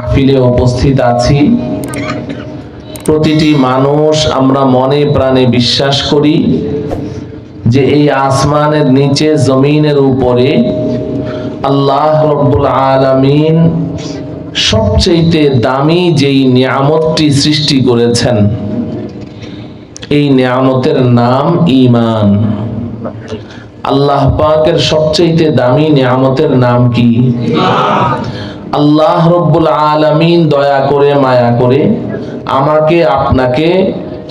মাহফিলে উপস্থিত আছি। প্রতিটি মানুষ আমরা মনে প্রাণে বিশ্বাস করি যে এই আসমানের নিচে, জমিনের উপরে আল্লাহ রব্বুল আলামিন সবচেয়ে দামি যেই নিয়ামতটি সৃষ্টি করেছেন, এই নিয়ামতের নাম ঈমান। আল্লাহ পাকের সবচেয়ে দামি নিয়ামতের নাম কি? আল্লাহ রব্বুল আলামিন দয়া করে, মায়া করে আমাকে, আপনাকে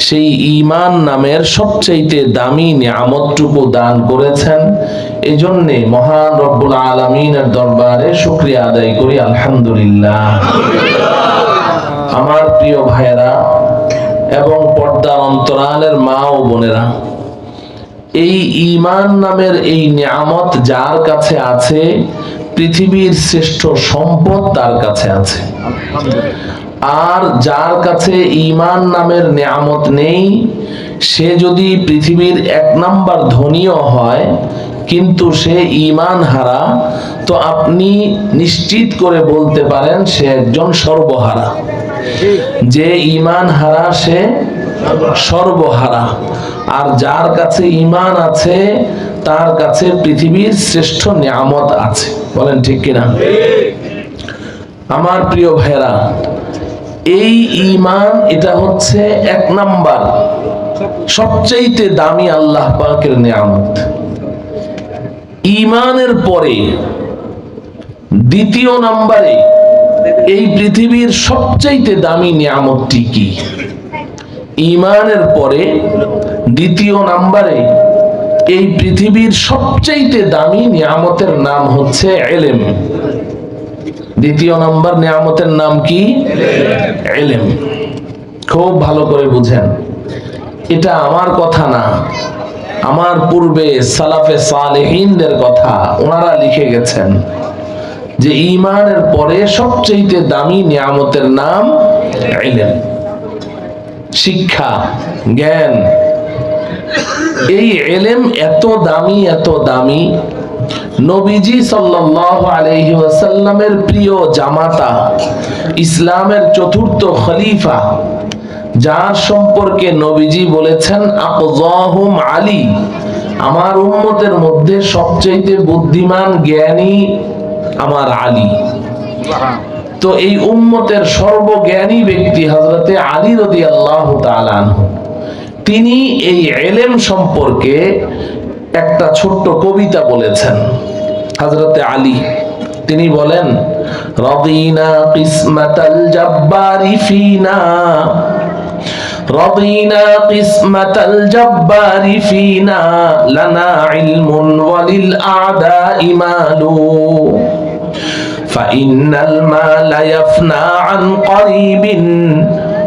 সেই ঈমান নামের সবচেয়ে দামি নিয়ামতটুকু দান করেছেন। এই জন্যে মহান রব্বুল আলমিনের দরবারে শুক্রিয়া আদায় করি, আলহামদুলিল্লাহ। আমার প্রিয় ভাইয়েরা এবং পর্দার অন্তরালের মা ও বোনেরা, এই ইমান নামের এই নিয়ামত যার কাছে আছে পৃথিবীর শ্রেষ্ঠ সম্পদ তার কাছে আছে। আর যার কাছে ঈমান নামের নিয়ামত নেই, সে যদি পৃথিবীর এক নাম্বার ধনীও হয়, কিন্তু সে ঈমান হারা, তো আপনি নিশ্চিত করে বলতে পারেন সে একজন সর্বহারা। যে ইমান হারা, সে সর্বহারা। আর যার কাছে ইমান আছে তার কাছে পৃথিবীর শ্রেষ্ঠ নিয়ামত আছে। বলেন ঠিক কিনা? আমার প্রিয় ভাইরা এই ঈমান এটা হচ্ছে এক নাম্বার, সবচাইতে দামি আল্লাহ পাকের নিয়ামত। ঈমানের পরে দ্বিতীয় নাম্বারে এই পৃথিবীর সবচাইতে দামি নিয়ামতটি কি? ঈমানের পরে দ্বিতীয় নাম্বারে এই পৃথিবীর সবচাইতে দামি নিয়ামতের নাম হচ্ছে এলেম। দ্বিতীয় নাম্বার নিয়ামতের নাম কি? এলেম। খুব ভালো করে বুঝেন। এটা আমার কথা না। আমার পূর্বে সালাফে সালেহিনদের কথা ওনারা লিখে গেছেন যে ইমানের পরে সবচেয়ে দামি নিয়ামতের নাম এলেম। শিক্ষা, জ্ঞান এই এলেম এত দামি এত দামি। নবীজি সাল্লাল্লাহু প্রিয় জামাতা, ইসলামের চতুর্থ খলিফা, যার সম্পর্কে নবীজি বলেছেন, আকজাহুম আলী, আমার উম্মতের মধ্যে সবচেয়ে বুদ্ধিমান, জ্ঞানী আমার আলী। তো এই উম্মতের সর্বজ্ঞানী ব্যক্তি হজরতে আলী রদি আল্লাহ তিনি এই এলেম সম্পর্কে একটা ছোট্ট কবিতা বলেছেন হজরতে আলী তিনি বলেন রদিনা কিসমাতাল জাব্বারি ফিনা رضينا قسمة الجبار فينا لنا علم وللأعداء مال فإن المال يفنى عن قريب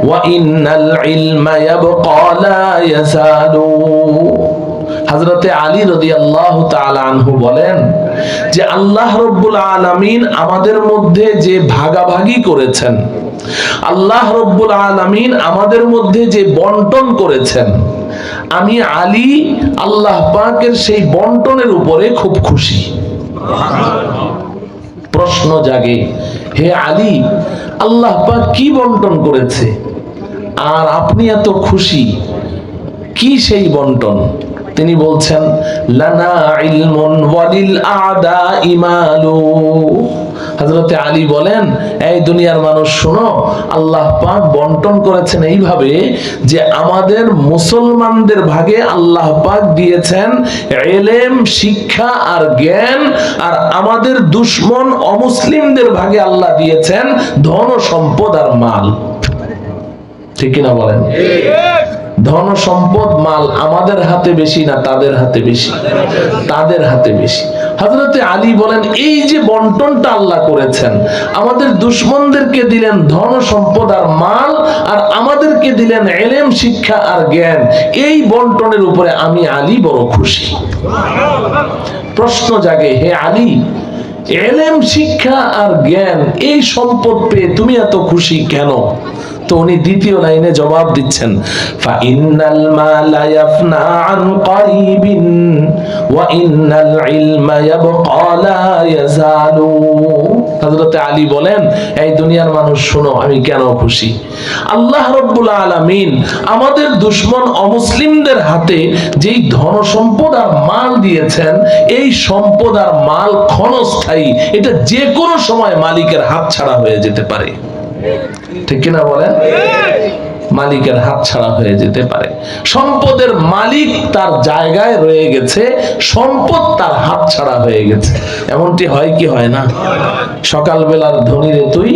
ওয়াইনাল ইলমা ইয়াবকা লা ইয়াসাদু হযরতে আলী রাদিয়াল্লাহু তাআলা আনহু বলেন যে আল্লাহ রব্বুল আলামিন আমাদের মধ্যে যে ভাগাভাগি করেছেন, আল্লাহ রব্বুল আলামিন আমাদের মধ্যে যে বন্টন করেছেন, আমি আলী আল্লাহ পাকের সেই বন্টনের উপরে খুব খুশি। প্রশ্ন জাগে, হে আলী, আল্লাহ পাক কি বন্টন করেছে? আর আপনি এত খুশি? কি সেই বন্টন? তিনি বলছেন, লানা হযরতে আলী বলেন, এই দুনিয়ার মানুষ শোনো, আল্লাহ পাক বন্টন করেছেন এইভাবে যে আমাদের মুসলমানদের ভাগে আল্লাহ পাক দিয়েছেন এলেম, শিক্ষা আর জ্ঞান, আর আমাদের দুশ্মন অমুসলিমদের ভাগে আল্লাহ দিয়েছেন ধন, সম্পদ আর মাল। ঠিক কিনা বলেন? ধন সম্পদ মাল আমাদের হাতে বেশি না তাদের হাতে বেশি? তাদের হাতে বেশি। হজরতে আলী বলেন, এই যে বন্টনটা আল্লাহ করেছেন, আমাদের দুশ্মনদেরকে দিলেন ধন সম্পদ আর মাল, আর আমাদেরকে দিলেন এলেম, শিক্ষা আর জ্ঞান। এই বন্টনের উপরে আমি আলী বড় খুশি। প্রশ্ন জাগে, হে আলী, এলেম, শিক্ষা আর জ্ঞান, এই সম্পদ পেয়ে তুমি এত খুশি কেন? তো উনি দ্বিতীয় লাইনে জবাব দিচ্ছেন মালা ইয়াফনা আন ওয়া ইন্নাল ইলমা ইয়াবকা লা ইয়াজালু। হজরতে আলী বলেন, এই দুনিয়ার মানুষ, শোনো, আমি কেন খুশি? আল্লাহ রব্বুল আলামিন আমাদের দুশ্মন অমুসলিমদের হাতে যেই ধন সম্পদ আর মাল দিয়েছেন, এই সম্পদ আর মাল ক্ষণস্থায়ী। এটা যে কোনো সময় মালিকের হাত ছাড়া হয়ে যেতে পারে। ঠিক কিনা বলেন? মালিকের হাত ছাড়া হয়ে যেতে পারে। সম্পদের মালিক তার জায়গায় রয়ে গেছে, সম্পদ তার হাত ছাড়া হয়ে গেছে। এমনটি হয় কি হয় না? সকালবেলার ধনীরে তুই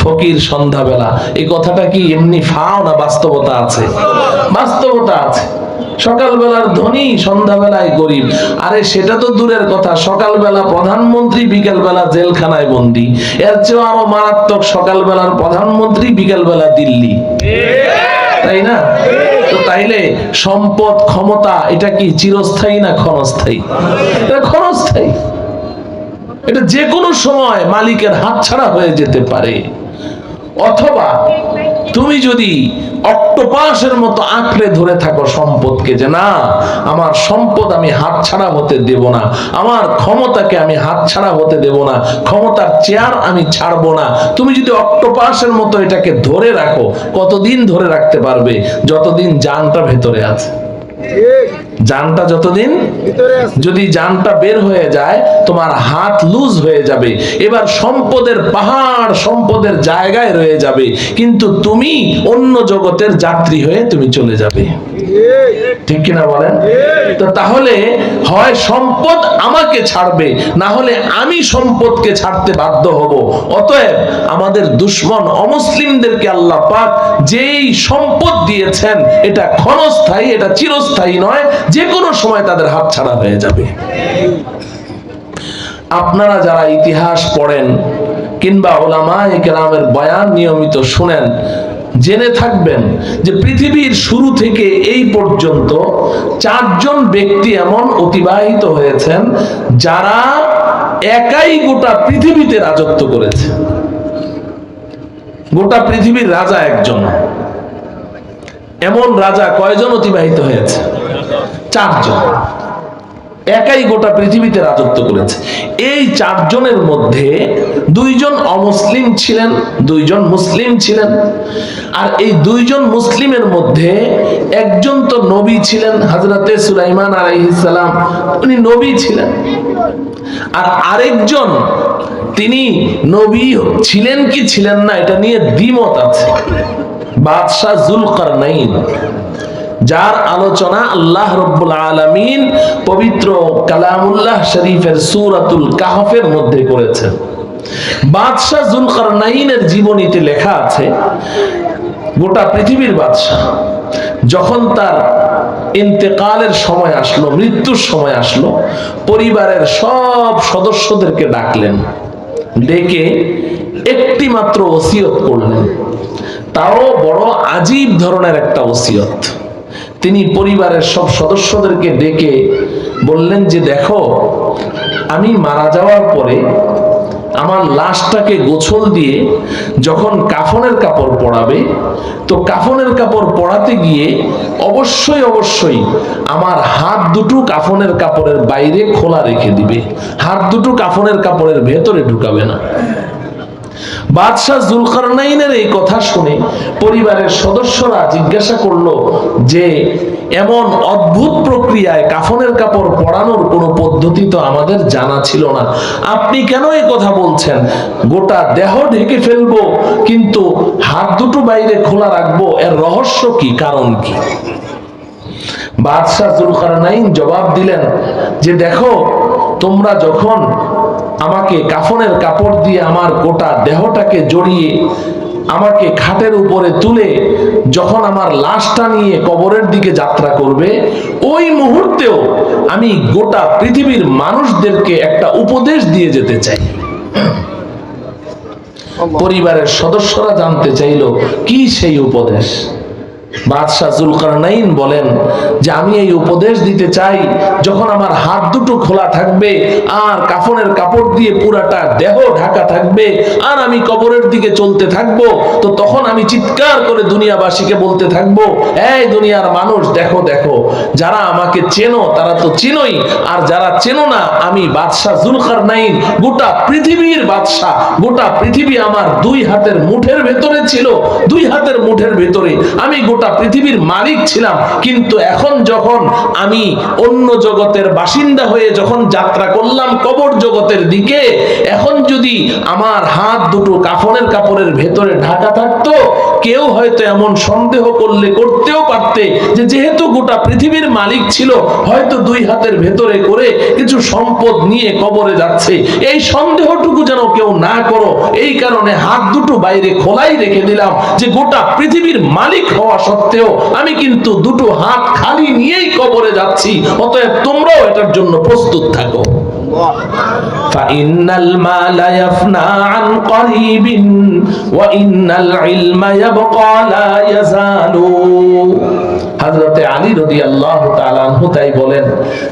ফকির, সন্ধ্যাবেলা। এই কথাটা কি এমনি ফাও না বাস্তবতা আছে? বাস্তবতা আছে। সকালবেলার ধনী, সন্ধ্যাবেলায় গরিব। আরে সেটা তো দূরের কথা, সকালবেলা প্রধানমন্ত্রী, বিকেলবেলা জেলখানায় বন্দি। এর চেয়েও আরও মারাত্মক সকালবেলার প্রধানমন্ত্রী, বিকেলবেলা দিল্লি। তাই না? তাইলে সম্পদ, ক্ষমতা, এটা কি চিরস্থায়ী না ক্ষণস্থায়ী? এটা ক্ষণস্থায়ী। এটা যে কোনো সময় মালিকের হাত ছাড়া হয়ে যেতে পারে। অথবা তুমি যদি অক্টোপাসের মতো আঁকড়ে ধরে থাকো সম্পদকে যে না, আমার সম্পদ আমি হাত ছাড়া হতে দেব না, আমার ক্ষমতাকে আমি হাত ছাড়া হতে দেব না, ক্ষমতার চেয়ার আমি ছাড়বো না। তুমি যদি অক্টোপাসের মতো এটাকে ধরে রাখো, কতদিন ধরে রাখতে পারবে? যতদিন যানটা ভেতরে আছে। জানটা যতদিন যদি জানটা বের হয়ে যায় তোমার হাত লুজ হয়ে যাবে। এবার সম্পদের পাহাড় সম্পদের জায়গায় রয়ে যাবে। কিন্তু তুমি অন্য জগতের যাত্রী হয়ে তুমি চলে যাবে। ঠিক কিনা বলেন? তো তাহলে হয় সম্পদ আমাকে ছাড়বে না হলে আমি সম্পদকে ছাড়তে বাধ্য হব। অতএব আমাদের দুশ্মন অমুসলিমদেরকে আল্লাহ পাক যেই সম্পদ দিয়েছেন এটা ক্ষণস্থায়ী এটা চিরস্থায়ী নয় যে কোনো সময় তাদের হাত ছাড়া হয়ে যাবে। আপনারা যারা ইতিহাস পড়েন কিংবা ওলামা কেরামের বয়ান নিয়মিত শুনেন, জেনে থাকবেন যে পৃথিবীর শুরু থেকে এই পর্যন্ত চারজন ব্যক্তি এমন অতিবাহিত হয়েছেন যারা একাই গোটা পৃথিবীতে রাজত্ব করেছে। গোটা পৃথিবীর রাজা একজন। এমন রাজা কয়জন অতিবাহিত হয়েছে? চারজন। একাই গোটা পৃথিবীতে রাজত্ব করেছে। এই চারজনের মধ্যে দুইজন অমুসলিম ছিলেন, দুইজন মুসলিম ছিলেন। আর এই দুইজন মুসলিমের মধ্যে একজন তো নবী ছিলেন হাজরাতে সুলাইমান আলাইহিসালাম উনি নবী ছিলেন। আর আরেকজন, তিনি নবী ছিলেন কি ছিলেন না, এটা নিয়ে দ্বিমত আছে। বাদশাহ জুলকারনাইন, যার আলোচনা আল্লাহ রব্বুল আলামিন পবিত্র কালামুল্লাহ শরীফের সূরাতুল কাহফের মধ্যে করেছেন। বাদশাহ জুলকারনাইনের জীবনীতে লেখা আছে, গোটা পৃথিবীর বাদশাহ যখন তার ইন্তেকালের সময় আসলো, মৃত্যুর সময় আসলো, পরিবারের সব সদস্যদেরকে ডাকলেন, ডেকে একটি মাত্র ওসিয়ত করলেন। তাও বড় আজীব ধরনের একটা ওসিয়ত। তিনি পরিবারের সব সদস্যদেরকে ডেকে বললেন যে, দেখো, আমি মারা যাওয়ার পরে আমার লাশটাকে গোছল দিয়ে যখন কাফনের কাপড় পরাবে, তো কাফনের কাপড় পরাতে গিয়ে অবশ্যই অবশ্যই আমার হাত দুটো কাফনের কাপড়ের বাইরে খোলা রেখে দিবে। হাত দুটো কাফনের কাপড়ের ভেতরে ঢুকাবে না। আমাদের জানা ছিল না। আপনি কেন এই কথা বলছেন? গোটা দেহ ঢেকে ফেলব, কিন্তু হাত দুটো বাইরে খোলা রাখব, এর রহস্য কি? কারণ কি? বাদশাহ জুলকারনাইন জবাব দিলেন যে, দেখো, তোমরা যখন আমাকে কাফনের কাপড় দিয়ে আমার গোটা দেহটাকে জড়িয়ে আমাকে খাটের উপরে তুলে যখন আমার লাশটা নিয়ে কবরের দিকে যাত্রা করবে, ওই মুহূর্তেও আমি গোটা পৃথিবীর মানুষদেরকে একটা উপদেশ দিয়ে যেতে চাই। পরিবারের সদস্যরা জানতে চাইলো, কি সেই উপদেশ? বলেন যে আমি এই উপদেশ দিতে চাই, যখন আমার হাত দুটো খোলা থাকবে, আর কাফনের কাপড় দিয়ে পুরাটা দেহ ঢাকা থাকবে, আর আমি কবরের দিকে চলতে থাকব, তো তখন আমি চিৎকার করে দুনিয়াবাসীকে বলতে থাকব, এই দুনিয়ার মানুষ, দেখো দেখো, যারা আমাকে চেনো, তারা তো চিনোই, আর যারা চেনো না, আমি বাদশাহ জুলকারনাইন, গোটা পৃথিবীর বাদশাহ, গোটা পৃথিবী আমার দুই হাতের মুঠের ভেতরে ছিল, দুই হাতের মুঠের ভেতরে, আমি গোটা পৃথিবীর মালিক ছিলাম। কিন্তু এখন যখন আমি অন্য জগতের বাসিন্দা হয়ে যখন যাত্রা করলাম কবর জগতের দিকে, এখন যদি আমার হাত দুটো কাফনের কাপড়ের ভেতরে ঢাকা থাকতো কেউ হয়তো এমন সন্দেহ করলে, করতেও পারতে যে যেহেতু গোটা পৃথিবীর মালিক ছিল, হয়তো দুই হাতের ভেতরে করে কিছু সম্পদ নিয়ে কবরে যাচ্ছে। এই সন্দেহটুকু যেন কেউ না করো, এই কারণে হাত দুটো বাইরে খোলাই রেখে দিলাম যে গোটা পৃথিবীর মালিক হওয়া সত্ত্বেও আমি কিন্তু দুটো হাত খালি নিয়েই কবরে যাচ্ছি, অতএব তোমরাও এটার জন্য প্রস্তুত থাকো। فإن المال يفنى عن قريب وإن العلم يبقى لا يزال. হযরতে আলী রাদিয়াল্লাহু তাআলা আনহু তাই বলেন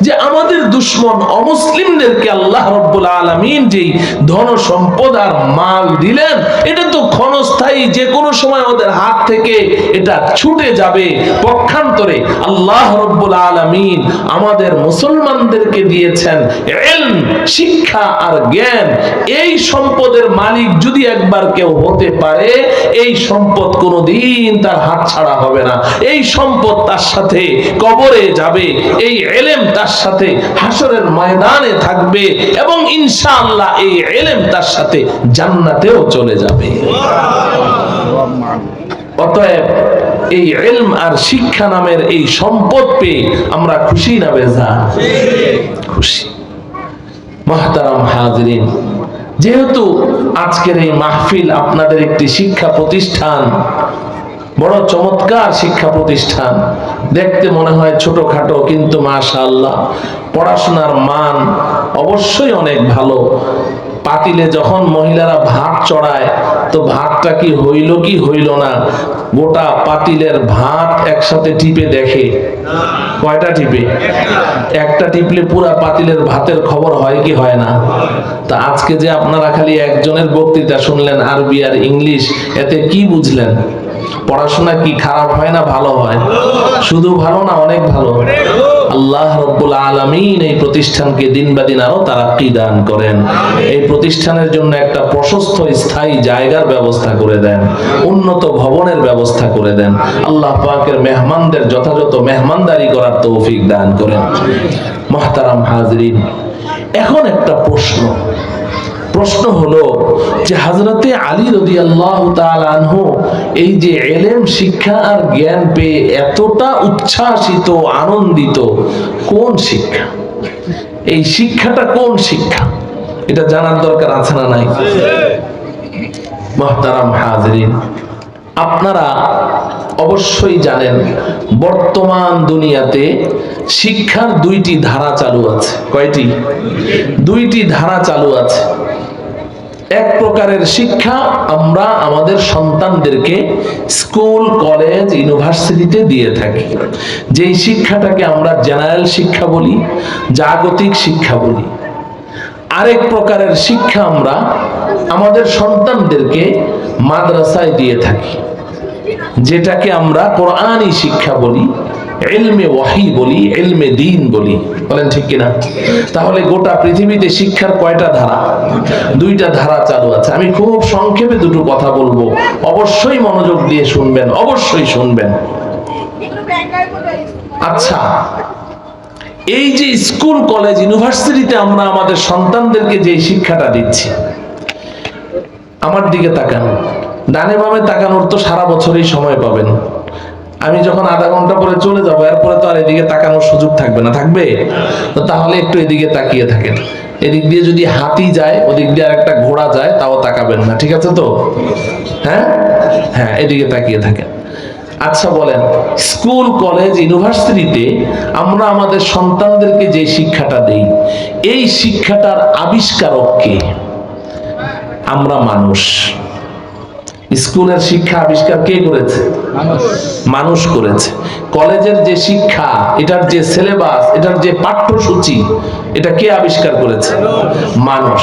যে আমাদের দুশমন অমুসলিমদেরকে আল্লাহ রাব্বুল আলামিন যেই ধন সম্পদ আর মাল দিলেন, এটা তো ক্ষণস্থায়ী যে কোনো সময় ওদের হাত থেকে এটা ছুটে যাবে। পক্ষান্তরে আল্লাহ রব্বুল আলামিন আমাদের মুসলমানদেরকে দিয়েছেন ইলম, শিক্ষা আর জ্ঞান। এই সম্পদের মালিক যদি একবার কেউ হতে পারে, এই সম্পদ কোনোদিন তার হাত ছাড়া হবে না। এই সম্পদ তার সাথে কবরে যাবে। এই এলেম তার সাথে হাসরের ময়দানে থাকবে এবং ইনশাআল্লাহ এই এলেম তার সাথে জান্নাতেও চলে যাবে। অতএব এই ইলম আর শিক্ষা নামের এই সম্পদ পেয়ে আমরা খুশি না বেজা? খুশি। মহতারাম হাজরিন, যেহেতু আজকের এই মাহফিল আপনাদের একটি শিক্ষা প্রতিষ্ঠান বড় চমৎকার শিক্ষা প্রতিষ্ঠান। দেখতে মনে হয় ছোটখাটো, কিন্তু মাশাআল্লাহ, পড়াশোনার মান অবশ্যই অনেক ভালো। পাতিলে যখন মহিলারা ভাত চড়ায়, তো ভাতটা কি হইল কি হইল না, গোটা পাতিলের ভাত একসাথে টিপে দেখে। কয়টা টিপে? একটা টিপলে পুরা পাতিলের ভাতের খবর হয় কি হয় না? তা আজকে যে আপনারা খালি একজনের বক্তৃতা শুনলেন আরবি আর ইংলিশ, এতে কি বুঝলেন? পড়াশোনা কি খারাপ হয় না ভালো হয়? শুধু ভালো না, অনেক ভালো। আল্লাহ রব্বুল আলামিন এই প্রতিষ্ঠানকে দিন বা দিন আরও তারাক্কি দান করেন। এই প্রতিষ্ঠানের জন্য একটা প্রশস্ত, স্থায়ী জায়গার ব্যবস্থা করে দেন, উন্নত ভবনের ব্যবস্থা করে দেন। আল্লাহ পাকের মেহমানদের যথাযথ মেহমানদারি করার তৌফিক দান করেন। মহতারাম হাজরিন, এখন একটা প্রশ্ন। প্রশ্ন হলো যে হাজরতে আলী রদি আল্লাহ আনহু এই যে এলেম, শিক্ষা আর জ্ঞান পেয়ে এতটা উচ্ছ্বাসিত, আনন্দিত, কোন শিক্ষা? এই শিক্ষাটা কোন শিক্ষা? এটা জানার দরকার আছে না নাই? মহতারাম হাজরিন, আপনারা অবশ্যই জানেন, বর্তমান দুনিয়াতে শিক্ষার দুইটি ধারা চালু আছে। কয়টি? দুইটি ধারা চালু আছে। এক প্রকারের শিক্ষা আমরা আমাদের সন্তানদেরকে স্কুল, কলেজ, ইউনিভার্সিটিতে দিয়ে থাকি। যেই শিক্ষাটাকে আমরা জেনারেল শিক্ষা বলি, জাগতিক শিক্ষা বলি, আরেক প্রকারের শিক্ষা আমরা আমাদের সন্তানদেরকে মাদ্রাসায় দিয়ে থাকি, যেটাকে আমরা কোরআনই শিক্ষা বলি এলমে ওয়াহি বলি এলমে দিন বলি। বলেন ঠিক কিনা? তাহলে গোটা পৃথিবীতে শিক্ষার কয়টা ধারা? দুইটা ধারা চালু আছে। আমি খুব সংক্ষেপে দুটো কথা বলব। অবশ্যই মনোযোগ দিয়ে শুনবেন, অবশ্যই শুনবেন। আচ্ছা এই যে স্কুল, কলেজ, ইউনিভার্সিটিতে আমরা আমাদের সন্তানদেরকে যে শিক্ষাটা দিচ্ছি, আমার দিকে তাকান। ডানে বামে তাকানোর তো সারা বছরই সময় পাবেন। আমি যখন আধা ঘণ্টা পরে চলে যাব, এরপরে তো আর এদিকে তাকানোর সুযোগ থাকবে না, থাকবে? তো তাহলে একটু এদিকে তাকিয়ে থাকেন। এদিক দিয়ে যদি হাতি যায়, ওদিক দিয়ে আর একটা ঘোড়া যায়, তাও তাকাবেন না, ঠিক আছে তো? হ্যাঁ? হ্যাঁ এদিকে তাকিয়ে থাকেন। আচ্ছা বলেন, স্কুল, কলেজ, ইউনিভার্সিটিতে আমরা আমাদের সন্তানদেরকে যে শিক্ষাটা দেই, এই শিক্ষাটার আবিষ্কারক কে? আমরা মানুষ। স্কুলের শিক্ষা আবিষ্কার কে করেছে? মানুষ করেছে। কলেজের যে শিক্ষা, এটার যে সিলেবাস এটার যে পাঠ্যসূচি, এটা কে আবিষ্কার করেছে? মানুষ।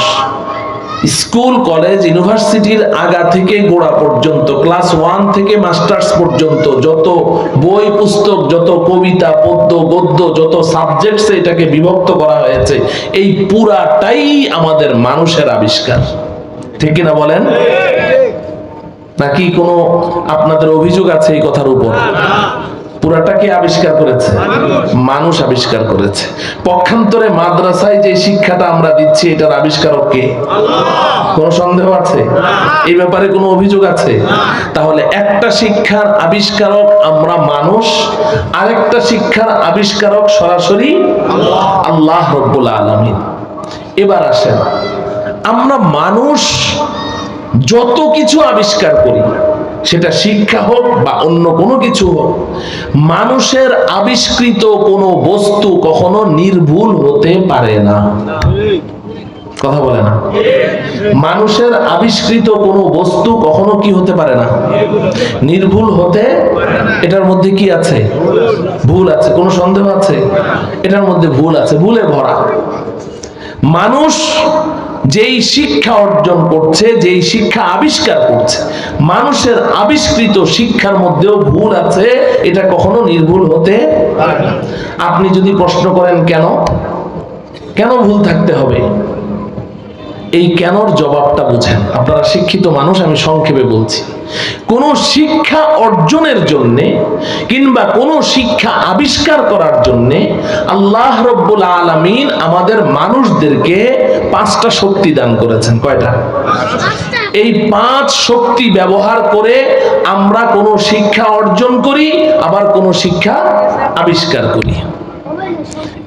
স্কুল, কলেজ, ইউনিভার্সিটির আগা থেকে গোড়া পর্যন্ত, ক্লাস ওয়ান থেকে মাস্টার্স পর্যন্ত, যত বই, পুস্তক, যত কবিতা, পদ্য, গদ্য, যত সাবজেক্টসে এটাকে বিভক্ত করা হয়েছে, এই পুরাটাই আমাদের মানুষের আবিষ্কার। ঠিক কিনা বলেন? নাকি কোনো আপনাদের অভিযোগ আছে এই কথার উপর? পুরাটাকে আবিষ্কার করেছে? মানুষ আবিষ্কার করেছে। পক্ষান্তরে মাদ্রাসায় যে শিক্ষাটা আমরা দিচ্ছি, এটার আবিষ্কারক কে? কোনো সন্দেহ আছে? এই ব্যাপারে কোনো অভিযোগ আছে? তাহলে একটা শিক্ষার আবিষ্কারক আমরা মানুষ, আরেকটা শিক্ষার আবিষ্কারক সরাসরি আল্লাহ রব্বুল আলামিন। এবার আসেন, আমরা মানুষ যত কিছু আবিষ্কার করি, সেটা শিক্ষা হোক বা অন্য কোনো কিছু হোক, মানুষের আবিষ্কৃত কোনো বস্তু কখনো নির্ভুল হতে পারে না। কথা বলে না। মানুষের আবিষ্কৃত কোনো বস্তু কখনো কি হতে পারে না? নির্ভুল হতে এটার মধ্যে কি আছে? ভুল আছে। কোনো সন্দেহ আছে? এটার মধ্যে ভুল আছে। ভুলে ভরা। মানুষ যেই শিক্ষা অর্জন করছে, যেই শিক্ষা আবিষ্কার করছে, মানুষের আবিষ্কৃত শিক্ষার মধ্যেও ভুল আছে, এটা কখনো নির্ভুল হতে পারে না। আপনি যদি প্রশ্ন করেন কেন কেন ভুল থাকতে হবে এই কেনর জবাবটা বুঝেন। আপনারা শিক্ষিত মানুষ, আমি সংক্ষেপে বলছি। কোন শিক্ষা অর্জনের জন্যে কিংবা কোন শিক্ষা আবিষ্কার করার জন্যে আল্লাহ রব্বুল আলামিন আমাদের মানুষদেরকে পাঁচটা শক্তি দান করেছেন। কয়টা? এই পাঁচ শক্তি ব্যবহার করে আমরা কোন শিক্ষা অর্জন করি, আবার কোন শিক্ষা আবিষ্কার করি।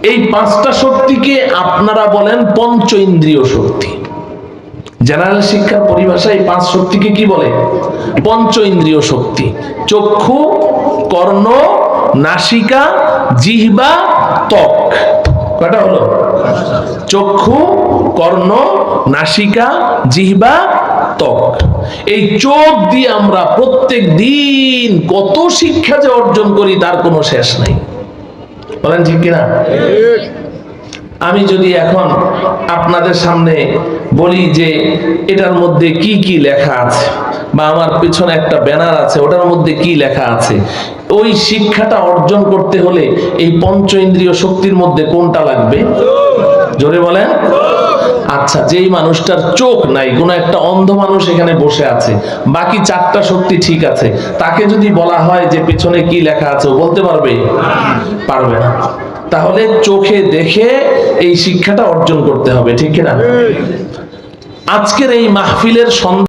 এই পাঁচটা শক্তিকে আপনারা বলেন পঞ্চ ইন্দ্রিয় শক্তি। জেনারেল শিক্ষার পরিভাষায় পাঁচ শক্তিকে কি বলে? পঞ্চ ইন্দ্রিয় শক্তি। চক্ষু, কর্ণ, নাসিকা, জিহ্বা, ত্বক। কয়টা হলো? চক্ষু, কর্ণ, নাসিকা, জিহ্বা, ত্বক। এই চোখ দিয়ে আমরা প্রত্যেক দিন কত শিক্ষা যে অর্জন করি তার কোনো শেষ নাই। বলেন ঠিক কিনা? আমি যদি এখন আপনাদের সামনে বলি যে এটার মধ্যে কি কি লেখা আছে, বা আমার পিছনে একটা ব্যানার আছে, ওটার মধ্যে কি লেখা আছে, ওই শিক্ষাটা অর্জন করতে হলে এই পঞ্চ ইন্দ্রিয় শক্তির মধ্যে কোনটা লাগবে? জোরে বলেন। আচ্ছা যেই মানুষটার চোখ নাই, কোনো একটা অন্ধ মানুষ এখানে বসে আছে, বাকি চারটা শক্তি ঠিক আছে, তাকে যদি বলা হয় যে পিছনে কি লেখা আছে বলতে পারবে? পারবে না। তাহলে চোখে দেখে এই শিক্ষাটা অর্জন করতে হবে ঠিক কিনা? আজকের এই মাহফিলের সন্ধ্যা